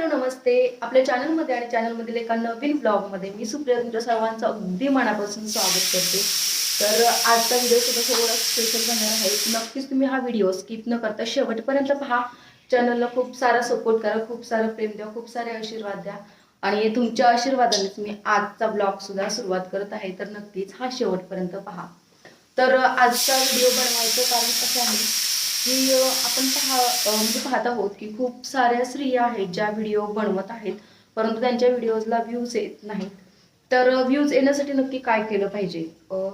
Hello नमस्ते. आपल्या चॅनलमध्ये आणि चॅनलमधील एका नवीन ब्लॉगमध्ये मी सुप्रिया तुमच्या सर्वांचं अगदी मनापासून स्वागत करते. तर आजचा व्हिडिओ सुद्धा थोडा स्पेशल बनणार आहे. नक्कीच तुम्ही हा व्हिडिओ स्किप न करता शेवटपर्यंत पहा. चॅनलला खूप सारा सपोर्ट करा खूप सारं प्रेम द्या खूप सारे आशीर्वाद द्या. आणि तुमच्या आशीर्वादानेच मी आजचा ब्लॉगसुद्धा सुरुवात करत आहे. तर नक्कीच हा शेवटपर्यंत पहा. तर आजचा व्हिडिओ बनवायचं कारण असं आहे की आपण पहा म्हणजे पाहत आहोत की खूप साऱ्या स्त्रिया आहेत ज्या व्हिडिओ बनवत आहेत परंतु त्यांच्या व्हिडिओजला व्ह्यूज येत नाहीत. तर व्ह्यूज येण्यासाठी नक्की काय केलं पाहिजे?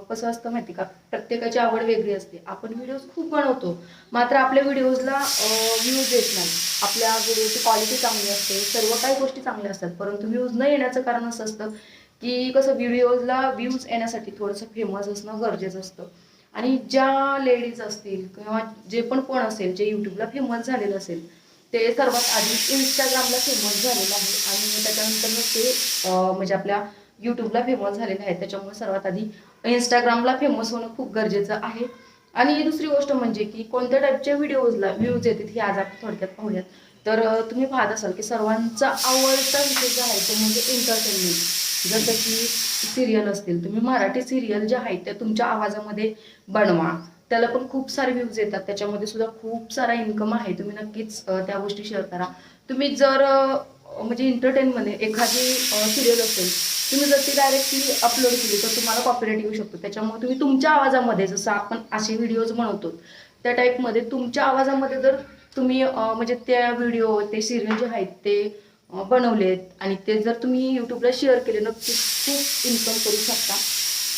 कसं असतं माहिती का? प्रत्येकाची आवड वेगळी असते. आपण व्हिडिओज खूप बनवतो मात्र आपल्या व्हिडिओजला व्ह्यूज येत नाही. आपल्या व्हिडिओची क्वालिटी चांगली असते सर्व काही गोष्टी चांगल्या असतात परंतु व्ह्यूज न येण्याचं कारण असं असतं की कसं व्हिडिओजला व्ह्यूज येण्यासाठी थोडंसं फेमस असणं गरजेचं असतं. आणि ज्या लेडीज असतील किंवा जे पण कोण असेल जे यूट्यूबला फेमस झालेलं असेल ते सर्वात आधी इंस्टाग्रामला फेमस झालेलं आहे आणि त्याच्यानंतर मग ते म्हणजे आपल्या यूट्यूबला फेमस झालेले आहेत. त्याच्यामुळे सर्वात आधी इंस्टाग्रामला फेमस होणं खूप गरजेचं आहे. आणि दुसरी गोष्ट म्हणजे की कोणत्या टाईपच्या व्हिडिओजला व्ह्यूज येतात हे आज आपण थोडक्यात पाहूयात. तर तुम्ही पाहत असाल की सर्वांचा आवडता विषय जो आहे तो म्हणजे एंटरटेनमेंट जसं की सिरियल असतील तुम्ही मराठी सिरियल ज्या आहेत त्या तुमच्या आवाजामध्ये बनवा. त्याला पण खूप सारे व्ह्यूज येतात. त्याच्यामध्ये सुद्धा खूप सारा इन्कम आहे. तुम्ही नक्कीच त्या गोष्टी शेअर करा. तुम्ही जर म्हणजे इंटरटेनमध्ये एखादी सिरियल असेल तुम्ही जर ती डायरेक्टली अपलोड केली तर तुम्हाला कॉपीराईट येऊ शकतो. त्याच्यामुळे तुम्ही तुमच्या आवाजामध्ये जसं आपण असे व्हिडिओज बनवतो त्या टाईपमध्ये तुमच्या आवाजामध्ये जर तुम्ही म्हणजे त्या व्हिडिओ ते सिरियल जे आहेत ते बनवलेत. आणि ते जर तुम्ही यूट्यूबला शेअर केले नक्कीच खूप इन्कम करू शकता.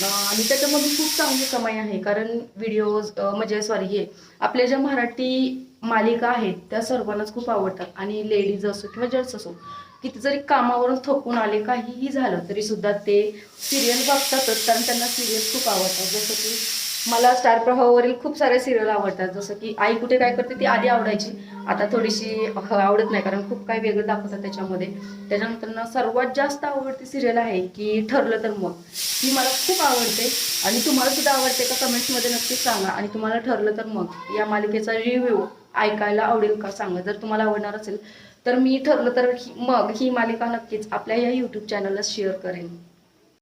आणि त्याच्यामध्ये खूप चांगली कमाई आहे. कारण व्हिडिओज म्हणजे सॉरी हे आपल्या ज्या मराठी मालिका आहेत त्या सर्वांनाच खूप आवडतात. आणि लेडीज असो किंवा जेंट्स असो किती जरी कामावरून थकून आले काहीही झालं तरीसुद्धा ते सिरियल बघतातच. कारण त्यांना सिरियल खूप आवडतात. जसं की मला स्टार प्रवाहावरील खूप सारे सिरियल आवडतात. जसं की आई कुठे काय करते ती आधी आवडायची. आता थोडीशी आवडत नाही कारण खूप काही वेगळं दाखवतात त्याच्यामध्ये. त्याच्यानंतर ना सर्वात जास्त आवडती सिरियल आहे की ठरलं तर मग. ती मला खूप आवडते. आणि तुम्हाला सुद्धा आवडते का कमेंट्समध्ये नक्कीच सांगा. आणि तुम्हाला ठरलं तर मग. या मालिकेचा रिव्ह्यू ऐकायला आवडेल का सांगा. जर तुम्हाला आवडणार असेल तर मी ठरलं तर मग ही मालिका नक्कीच आपल्या या यूट्यूब चॅनलला शेअर करेन.